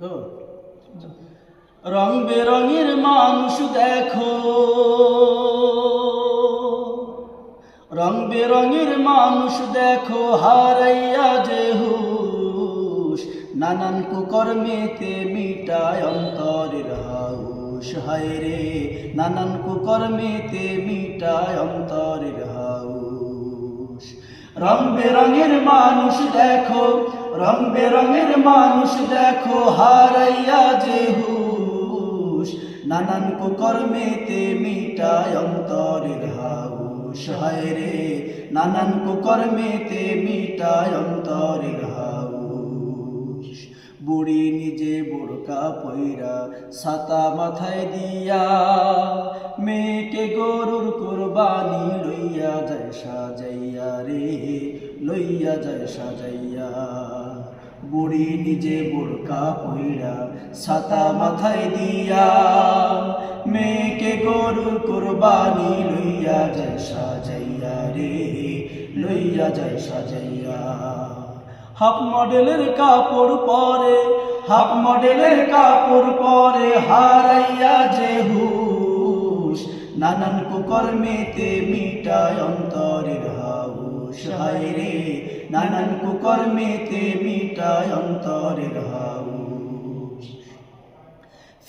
তো? রং বেরঙের মানুষ দেখো। রং বেরঙের মানুষ দেখো, হারাইয়া যে হুশ। নানান কুকর্মেতে মিটায় অন্তরের হাউস। হায় রে, নানান কুকর্মেতে মিটায় অন্তরের হাউস। রং বেরঙের মানুষ দেখো রং বেরঙের মানুষ দেখো, হারাইয়া যে হুশ। নানান কুকর্মেতে মিটায় অন্তরের হাউস। হায় রে, নানান কুকর্মেতে মিটায় অন্তরের হাউস। বুড়ি নিজে বোরকা পইরা ছাতা মাথায় দিয়া মেয়েকে গরুর কোরবানি লইয়া যায় সাজাইয়া রে, লইয়া যায় সাজাইয়া। বুড়ি নিজে বোরকা পইরা ছাতা মাথায় দিয়া মেয়েকে গরুর কোরবানি লইয়া যায় সাজাইয়া রে, লইয়া যায় সাজাইয়া। হাফ মডেলের কাপড় পরে, হাফ মডেলের কাপড় পরে হারাইয়া যে হুশ, নানান কুকর্মেতে মিটায় অন্তরের রে। নানান কুকর্মেতে মিটায় অন্তরের হাউস।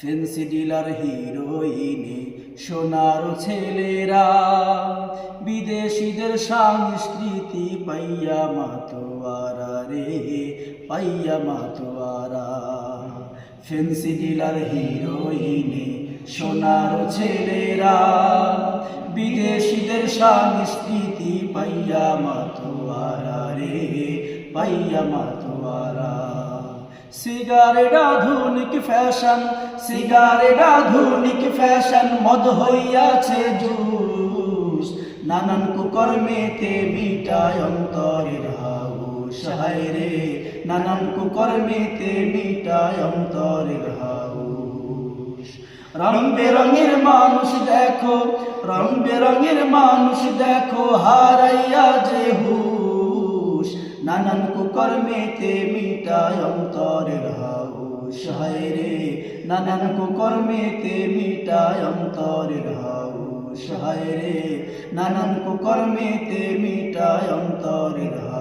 ফেন্সি ডিলার, হিরোইনে, সোনার ছেলেরা, বিদেশিদের সংস্কৃতি পাইয়া মাতোয়ারা রে, পাইয়া মাতোয়ারা। ফেন্সি ডিলার, হিরোইনে, সোনার ছেলেরা, বিদেশিদের সংস্কৃতি পাইয়া মাতোয়ারা রে, পাইয়া মাতোয়ারা। সিগারেট আধুনিক ফ্যাশন সিগারেট আধুনিক ফ্যাশন মদ হইয়াছে জুস। নানান কুকর্মেতে মিটায় অন্তরের হাউস। হায় রে, নানান কুকর্মেতে মিটায় অন্তরের হাউস। রং বেরঙের মানুষ দেখো রং বেরঙের মানুষ দেখো হারাইয়া যে হুশ। নানান কুকর্মেতে মিটায় অন্তরের হাউস। হায় রে, নানান কুকর্মেতে মিটায় অন্তরের হাউস। হায় রে, নানান কুকর্মেতে মিটায় অন্তরের হাউস।